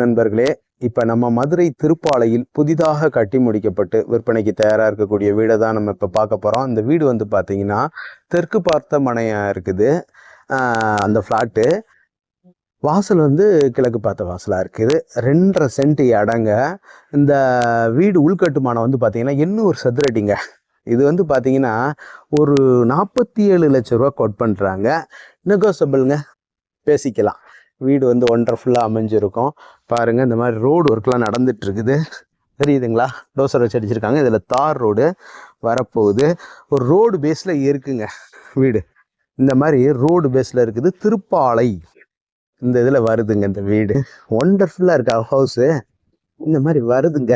நண்பர்களே இப்ப நம்ம மதுரை திருப்பாலையில் புதிதாக கட்டி முடிக்கப்பட்டு விற்பனைக்கு தயாரா இருக்கக்கூடிய வீடை தான் நம்ம இப்ப பார்க்க போறோம். இந்த வீடு வந்து பாத்தீங்கன்னா தெற்கு பார்த்த மனையா இருக்குது. அந்த ஃப்ளாட்டு வாசல் வந்து கிழக்கு பார்த்த வாசலாக இருக்குது. ரெண்டரை சென்ட் அடங்க இந்த வீடு உள்கட்டுமானம் வந்து பாத்தீங்கன்னா எண்ணூறு சதுரடிங்க. இது வந்து பார்த்தீங்கன்னா ஒரு நாற்பத்தி ஏழு லட்ச ரூபா கோட் பண்ணுறாங்க நெகோசபிள்ங்க பேசிக்கலாம். வீடு வந்து ஒண்டர்ஃபுல்லாக அமைஞ்சிருக்கும். பாருங்கள் இந்த மாதிரி ரோடு ஒர்க்லாம் நடந்துகிட்ருக்குது தெரியுதுங்களா? டோசர் வச்சு அடிச்சிருக்காங்க. இதில் தார் ரோடு வரப்போகுது. ஒரு ரோடு பேஸில் இருக்குங்க வீடு. இந்த மாதிரி ரோடு பேஸில் இருக்குது திருப்பாலை. இந்த இதில் வருதுங்க இந்த வீடு. ஒண்டர்ஃபுல்லாக இருக்கா ஹவுஸு இந்த மாதிரி வருதுங்க.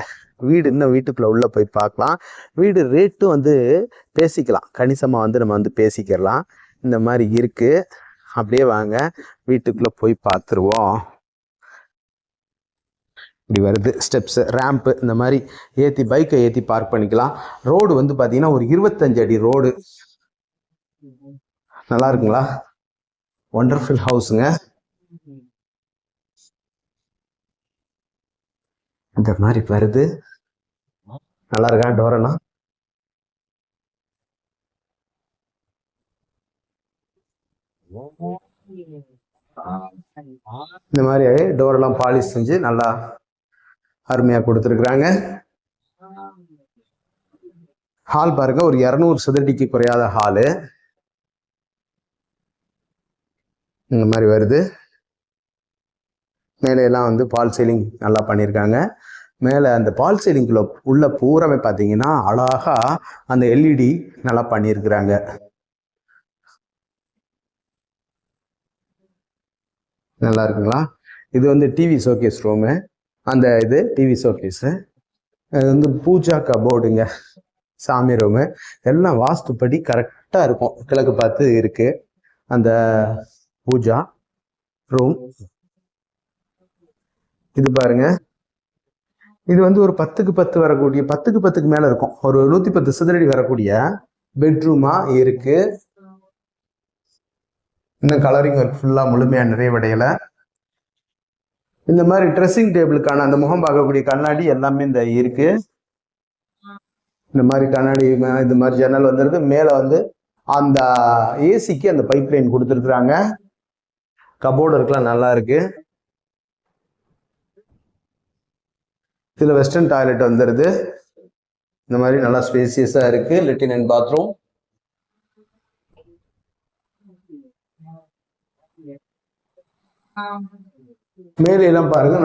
வீடு இன்னும் வீட்டுக்குள்ளே உள்ளே போய் பார்க்கலாம். வீடு ரேட்டும் வந்து பேசிக்கலாம். கணிசமாக வந்து நம்ம வந்து பேசிக்கிறலாம். இந்த மாதிரி இருக்குது அப்படியே வாங்க. வீட்டுக்குள்ளே போய் பார்த்துருவோம் இப்படி வருது. ஸ்டெப்ஸு ரேம்ப்பு இந்த மாதிரி ஏற்றி பைக்கை ஏற்றி பார்க் பண்ணிக்கலாம். ரோடு வந்து பார்த்தீங்கன்னா ஒரு இருபத்தஞ்சு அடி ரோடு நல்லா இருக்குங்களா? ஒண்டர்ஃபுல் ஹவுஸுங்க இந்த மாதிரி வருது. நல்லா இருக்கா? டோரெல்லாம் இந்த மாதிரி டோரெல்லாம் பாலிஷ் செஞ்சு நல்லா அருமையாக கொடுத்துருக்குறாங்க. ஹால் பாருங்க ஒரு இரநூறு சதுரடிக்கு குறையாத ஹாலு இந்த மாதிரி வருது. மேலே எல்லாம் வந்து பால் சீலிங் நல்லா பண்ணியிருக்காங்க. மேலே அந்த பால் சீலிங்குள்ள உள்ள பூராமே பார்த்தீங்கன்னா அழகா அந்த எல்இடி நல்லா பண்ணியிருக்கிறாங்க. நல்லா இருக்குங்களா இது வந்து டிவி ஷோகேஸ் ரூமு அந்த இது டிவி ஷோகேஸு அது வந்து பூஜா கபோர்டுங்க சாமி ரூமு எல்லாம் வாஸ்துப்படி கரெக்டாக இருக்கும். கிழக்கு பார்த்து இருக்குது அந்த பூஜா ரூம் இது பாருங்க. இது வந்து ஒரு பத்துக்கு பத்து வரக்கூடிய பத்துக்கு பத்துக்கு மேலே இருக்கும். ஒரு நூற்றி பத்து சதுரடி வரக்கூடிய பெட்ரூமாக இருக்கு. இன்னும் கலரிங் ஒர்க் ஃபுல்லாக முழுமையாக நிறைவடையல. இந்த மாதிரி ட்ரெஸ்ஸிங் டேபிளுக்கான அந்த முகம் பார்க்கக்கூடிய கண்ணாடி எல்லாமே இந்த இருக்கு. இந்த மாதிரி கண்ணாடி இந்த மாதிரி ஜன்னல் வந்துருது. மேலே வந்து அந்த ஏசிக்கு அந்த பைப் லைன் கொடுத்துருக்குறாங்க. கபோர்டு இருக்கலாம் நல்லா இருக்கு. இதில் வெஸ்டர்ன் டாய்லெட் வந்துருது. இந்த மாதிரி நல்லா ஸ்பேசியஸாக இருக்குது லெட்டின் அண்ட் பாத்ரூம் மேலே எல்லாம் பாருங்க நல்ல